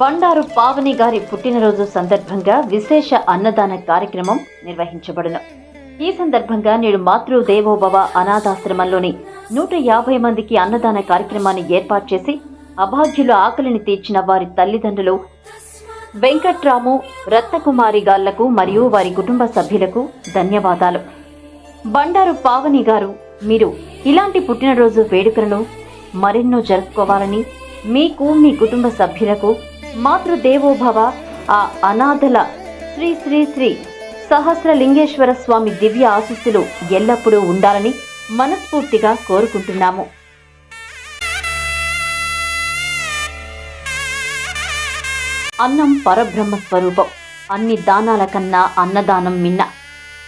బండారు పావని గారి పుట్టినరోజు సందర్భంగా విశేష అన్నదాన కార్యక్రమం నిర్వహించబడును. ఈ సందర్భంగా నేడు మాతృదేవోభవ అనాథాశ్రమంలోని నూట యాభై మందికి అన్నదాన కార్యక్రమాన్ని ఏర్పాటు చేసి అభాగ్యుల ఆకలిని తీర్చిన వారి తల్లిదండ్రులు వెంకట్రాము రత్నకుమారి గాళ్ళకు మరియు వారి కుటుంబ సభ్యులకు ధన్యవాదాలు. బండారు పావని గారు మీరు ఇలాంటి పుట్టినరోజు వేడుకలను మరెన్నో జరుపుకోవాలని మీకు మీ కుటుంబ సభ్యులకు మాతృదేవోభవ ఆ అనాథల శ్రీ శ్రీ శ్రీ సహస్రలింగేశ్వర స్వామి దివ్య ఆశీస్సులు ఎల్లప్పుడూ ఉండాలని మనస్ఫూర్తిగా కోరుకుంటున్నాము. అన్నం పరబ్రహ్మ స్వరూపం. అన్ని దానాల కన్నా అన్నదానం మిన్న.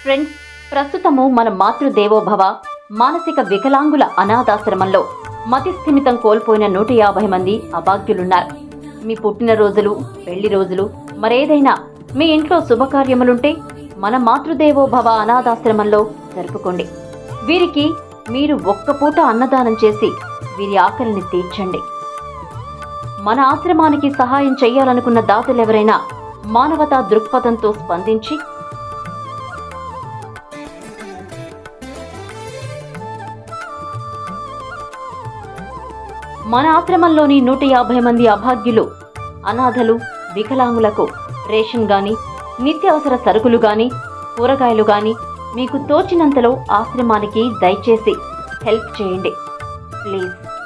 ఫ్రెండ్స్ ప్రస్తుతము మన మాతృదేవోభవ మానసిక వికలాంగుల అనాథాశ్రమంలో మతిస్థిమితం కోల్పోయిన నూట యాభై మంది అభాగ్యులున్నారు. మీ పుట్టినరోజులు పెళ్ళి రోజులు మరేదైనా మీ ఇంట్లో శుభకార్యములుంటే మన మాతృదేవోభవ అనాథాశ్రమంలో జరుపుకోండి. వీరికి మీరు ఒక్క పూట అన్నదానం చేసి వీరి ఆకలిని తీర్చండి. మన ఆశ్రమానికి సహాయం చేయాలనుకున్న దాతలెవరైనా మానవతా దృక్పథంతో స్పందించి మన ఆశ్రమంలోని నూట యాభై మంది అభాగ్యులు అనాథలు వికలాంగులకు రేషన్ గాని నిత్యావసర సరుకులు గాని కూరగాయలు గాని మీకు తోచినంతలో ఆశ్రమానికి దయచేసి హెల్ప్ చేయండి. ప్లీజ్.